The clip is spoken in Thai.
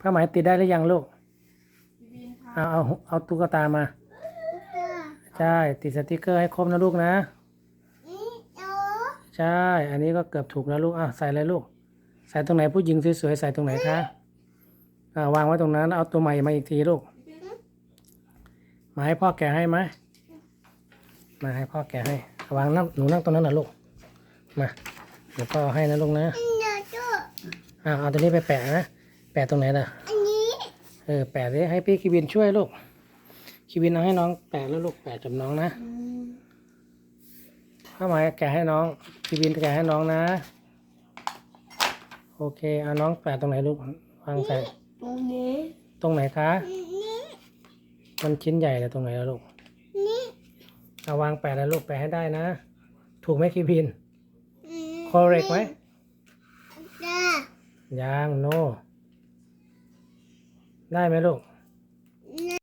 ผ้าไหมติดได้หรือยังลูกพี่บินค่ะเอาเอาเอาตุ๊กตามา ใช่ ติดสติกเกอร์ให้ครบนะลูกนะใช่ อันนี้ก็เกือบถูกแล้วลูกอะใส่เลยลูก ใส่ตรงไหนผู้หญิงสวยๆใส่ตรงไหนคะอ่าวางไว้ตรงนั้นเอาตัวใหม่มาอีกทีลูกมาให้พ่อแกะให้ไหมมาให้พ่อแกะให้วางนั่งหนูนั่งตรงนั้นนะลูกมาเดี๋ยวพ่อเอาให้นะลูกนะอ่าเอาตัวนี้ไปแปะนะ แปะตรงไหนล่ะเออแปะดิให้พี่คีวินช่วยลูกคีวินเอาให้น้องแปะแล้วลูกแปะจับน้องนะเข้ามาแกะให้น้องคีวินแกะให้น้องนะ โอเคเอาน้องแปะตรงไหนลูกวางใส่ตรงนี้ตรงไหนคะมันชิ้นใหญ่เลยตรงไหนล่ะลูกเอาวางแปะแล้วลูกแปะให้ได้นะ ถูกไหมคีวิน correct ไหมยัง no ได้ไหมลูก